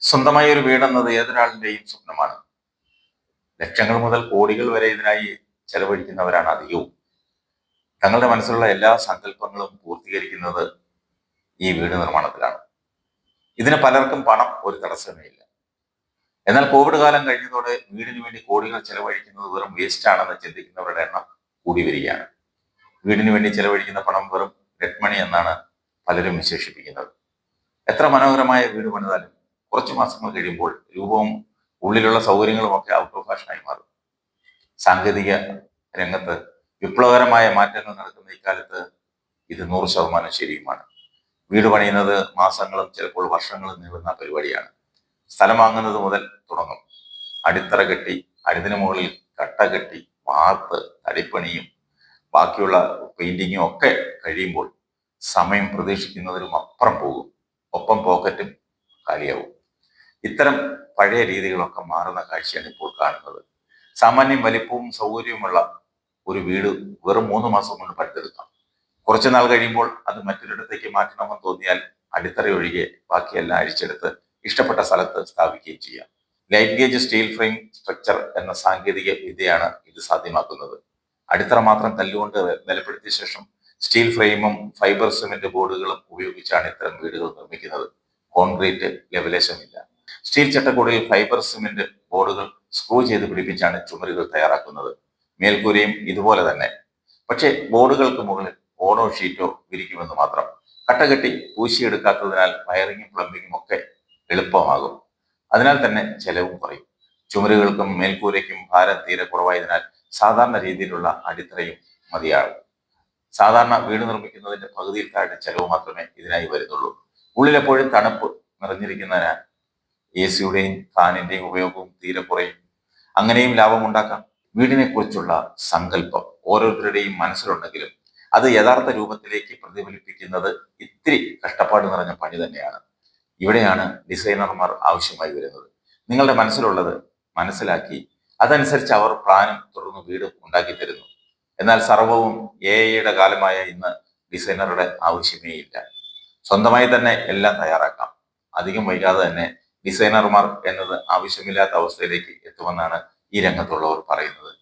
സ്വന്തമായി ഒരു വീടെന്നത് ഏതൊരാളിന്റെയും സ്വപ്നമാണ്. ലക്ഷങ്ങൾ മുതൽ കോടികൾ വരെ ഇതിനായി ചെലവഴിക്കുന്നവരാണ് അധികവും. തങ്ങളുടെ മനസ്സിലുള്ള എല്ലാ സങ്കല്പങ്ങളും പൂർത്തീകരിക്കുന്നത് ഈ വീട് നിർമ്മാണത്തിലാണ്. ഇതിന് പലർക്കും പണം ഒരു തടസ്സമേ ഇല്ല. എന്നാൽ കോവിഡ് കാലം കഴിഞ്ഞതോടെ വീടിന് വേണ്ടി കോടികൾ ചെലവഴിക്കുന്നത് വെറും വേസ്റ്റ് ആണെന്ന് ചിന്തിക്കുന്നവരുടെ എണ്ണം കൂടി വരികയാണ്. വീടിന് വേണ്ടി ചെലവഴിക്കുന്ന പണം വെറും മണി എന്നാണ് പലരും വിശേഷിപ്പിക്കുന്നത്. എത്ര മനോഹരമായ വീട് പണിതാലും കുറച്ച് മാസങ്ങൾ കഴിയുമ്പോൾ രൂപവും ഉള്ളിലുള്ള സൗകര്യങ്ങളുമൊക്കെ ഔട്ട് ഓഫ് ഫാഷനായി മാറും. സാങ്കേതിക രംഗത്ത് വിപ്ലവകരമായ മാറ്റങ്ങൾ നടക്കുന്ന ഇക്കാലത്ത് ഇത് നൂറ് ശതമാനം ശരിയുമാണ്. വീട് പണിയുന്നത് മാസങ്ങളും ചിലപ്പോൾ വർഷങ്ങളും നീളുന്ന പരിപാടിയാണ്. സ്ഥലം വാങ്ങുന്നത് മുതൽ തുടങ്ങും. അടിത്തറ കെട്ടി അതിന് മുകളിൽ കട്ട കെട്ടി വാർത്ത് തടിപ്പണിയും ബാക്കിയുള്ള പെയിന്റിങ്ങും ഒക്കെ കഴിയുമ്പോൾ സമയം പ്രതീക്ഷിക്കുന്നതിലും അപ്പുറം പോകും. ഒപ്പം പോക്കറ്റും കാലിയാവും. ഇത്തരം പഴയ രീതികളൊക്കെ മാറുന്ന കാഴ്ചയാണ് ഇപ്പോൾ കാണുന്നത്. സാമാന്യം വലിപ്പവും സൗകര്യവുമുള്ള ഒരു വീട് വെറും മൂന്ന് മാസം കൊണ്ട് പടുത്തെടുക്കാം കുറച്ചു നാൾ കഴിയുമ്പോൾ അത് മറ്റൊരിടത്തേക്ക് മാറ്റണമെന്ന് തോന്നിയാൽ അടിത്തറ ഒഴികെ ബാക്കിയെല്ലാം അഴിച്ചെടുത്ത് ഇഷ്ടപ്പെട്ട സ്ഥലത്ത് സ്ഥാപിക്കുകയും ചെയ്യാം. Light gauge steel frame structure എന്ന സാങ്കേതിക വിദ്യയാണ് ഇത് സാധ്യമാക്കുന്നത്. അടിത്തറ മാത്രം തല്ലുകൊണ്ട് ബലപ്പെടുത്തിയ ശേഷം സ്റ്റീൽ ഫ്രെയിമും ഫൈബർ സിമെന്റ് ബോർഡുകളും ഉപയോഗിച്ചാണ് ഇത്തരം വീടുകൾ നിർമ്മിക്കുന്നത്. കോൺക്രീറ്റ് ലെവലേശമില്ല സ്റ്റീൽ ചട്ടക്കൂടിൽ ഫൈബർ സിമെന്റ് ബോർഡുകൾ സ്ക്രൂ ചെയ്ത് പിടിപ്പിച്ചാണ് ചുമരുകൾ തയ്യാറാക്കുന്നത്. മേൽക്കൂരയും ഇതുപോലെ തന്നെ. പക്ഷേ ബോർഡുകൾക്ക് മുകളിൽ ഓണോ ഷീറ്റോ വിരിക്കുമെന്ന് മാത്രം. കട്ടകെട്ടി പൂശിയെടുക്കാത്തതിനാൽ വയറിങ്ങും പ്ലംബിങ്ങും ഒക്കെ എളുപ്പമാകും. അതിനാൽ തന്നെ ചെലവും കുറയും. ചുമരുകൾക്കും മേൽക്കൂരയ്ക്കും ഭാരം തീരെ കുറവായതിനാൽ സാധാരണ രീതിയിലുള്ള അടിത്തറയും മതിയാകും. സാധാരണ വീട് നിർമ്മിക്കുന്നതിന്റെ പകുതിയിൽ താഴെ ചെലവ് മാത്രമേ ഇതിനായി വരുന്നുള്ളൂ. ഉള്ളിലെപ്പോഴും തണുപ്പ് നിറഞ്ഞിരിക്കുന്നതിനാൽ എ സിയുടെയും ഫാനിന്റെയും ഉപയോഗവും തീരെ കുറയും. അങ്ങനെയും ലാഭമുണ്ടാക്കാം വീടിനെ കുറിച്ചുള്ള സങ്കല്പം ഓരോരുത്തരുടെയും മനസ്സിലുണ്ടെങ്കിലും അത് യഥാർത്ഥ രൂപത്തിലേക്ക് പ്രതിഫലിപ്പിക്കുന്നത് ഇത്തിരി കഷ്ടപ്പാട് നിറഞ്ഞ പണി തന്നെയാണ്. ഇവിടെയാണ് ഡിസൈനർമാർ ആവശ്യമായി വരുന്നത്. നിങ്ങളുടെ മനസ്സിലുള്ളത് മനസ്സിലാക്കി അതനുസരിച്ച് അവർ പ്ലാനും തുടർന്ന് വീട് ഉണ്ടാക്കി തരുന്നു എന്നാൽ സർവവും എ ഐയുടെ കാലമായ ഇന്ന് ഡിസൈനറുടെ ആവശ്യമേ ഇല്ല. സ്വന്തമായി തന്നെ എല്ലാം തയ്യാറാക്കാം. അധികം വൈകാതെ തന്നെ ഡിസൈനർമാർ എന്നത് ആവശ്യമില്ലാത്ത അവസ്ഥയിലേക്ക് എത്തുമെന്നാണ് ഈ രംഗത്തുള്ളവർ പറയുന്നത്.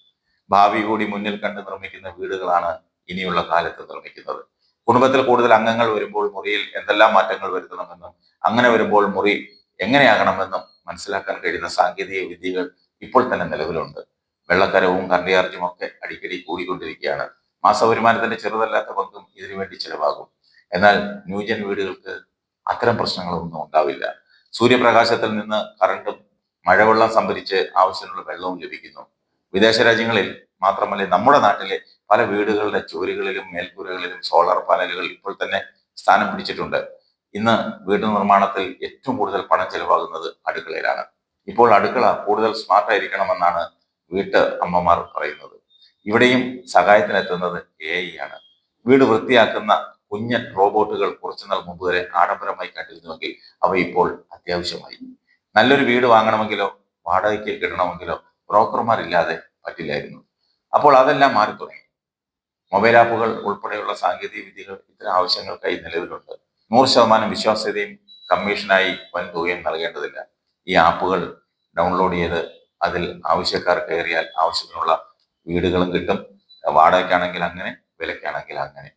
ഭാവി കൂടി മുന്നിൽ കണ്ട് നിർമ്മിക്കുന്ന വീടുകളാണ് ഇനിയുള്ള കാലത്ത് നിർമ്മിക്കുന്നത്. കുടുംബത്തിൽ കൂടുതൽ അംഗങ്ങൾ വരുമ്പോൾ മുറിയിൽ എന്തെല്ലാം മാറ്റങ്ങൾ വരുത്തണമെന്നും അങ്ങനെ വരുമ്പോൾ മുറി എങ്ങനെയാകണമെന്നും മനസ്സിലാക്കാൻ കഴിയുന്ന സാങ്കേതിക വിദ്യകൾ ഇപ്പോൾ തന്നെ നിലവിലുണ്ട്. വെള്ളക്കരവും കണ്ടിയാർജും ഒക്കെ അടിക്കടി കൂടിക്കൊണ്ടിരിക്കുകയാണ്. മാസവരുമാനത്തിന്റെ ചെറുതല്ലാത്ത പങ്കും ഇതിനുവേണ്ടി ചിലവാകും. എന്നാൽ ന്യൂജൻ വീടുകൾക്ക് അത്തരം പ്രശ്നങ്ങളൊന്നും ഉണ്ടാവില്ല. സൂര്യപ്രകാശത്തിൽ നിന്ന് കറണ്ടും മഴവെള്ളം സംഭരിച്ച് ആവശ്യമുള്ള വെള്ളവും ലഭിക്കുന്നു. വിദേശ രാജ്യങ്ങളിൽ മാത്രമല്ല നമ്മുടെ നാട്ടിലെ പല വീടുകളുടെ ചുവരുകളിലും മേൽക്കൂരകളിലും സോളാർ പാനലുകൾ ഇപ്പോൾ തന്നെ സ്ഥാനം പിടിച്ചിട്ടുണ്ട്. ഇന്ന് വീട് നിർമ്മാണത്തിൽ ഏറ്റവും കൂടുതൽ പണം ചെലവാകുന്നത് അടുക്കളയിലാണ്. ഇപ്പോൾ അടുക്കള കൂടുതൽ സ്മാർട്ട് ആയിരിക്കണമെന്നാണ് വീട്ട് അമ്മമാർ പറയുന്നത്. ഇവിടെയും സഹായത്തിനെത്തുന്നത് എ ഐ ആണ്. വീട് വൃത്തിയാക്കുന്ന കുഞ്ഞൻ റോബോട്ടുകൾ കുറച്ചുനാൾ മുമ്പ് വരെ ആഡംബരമായി കണ്ടിരുന്നുവെങ്കിൽ അവ ഇപ്പോൾ അത്യാവശ്യമായി. നല്ലൊരു വീട് വാങ്ങണമെങ്കിലോ വാടകയ്ക്ക് കിട്ടണമെങ്കിലോ ബ്രോക്കർമാരില്ലാതെ പറ്റില്ലായിരുന്നു. അപ്പോൾ അതെല്ലാം മാറി തുടങ്ങി മൊബൈൽ ആപ്പുകൾ ഉൾപ്പെടെയുള്ള സാങ്കേതിക വിദ്യകൾ ഇത്തരം ആവശ്യങ്ങൾക്കായി നിലവിലുണ്ട്. നൂറ് ശതമാനം വിശ്വാസ്യതയും കമ്മീഷനായി വൻ തുകയും നൽകേണ്ടതില്ല. ഈ ആപ്പുകൾ ഡൗൺലോഡ് ചെയ്ത് അതിൽ ആവശ്യക്കാർ കയറിയാൽ ആവശ്യത്തിനുള്ള വീടുകളും കിട്ടും. വാടകയ്ക്കാണെങ്കിൽ അങ്ങനെ വിലയ്ക്കാണെങ്കിൽ അങ്ങനെ.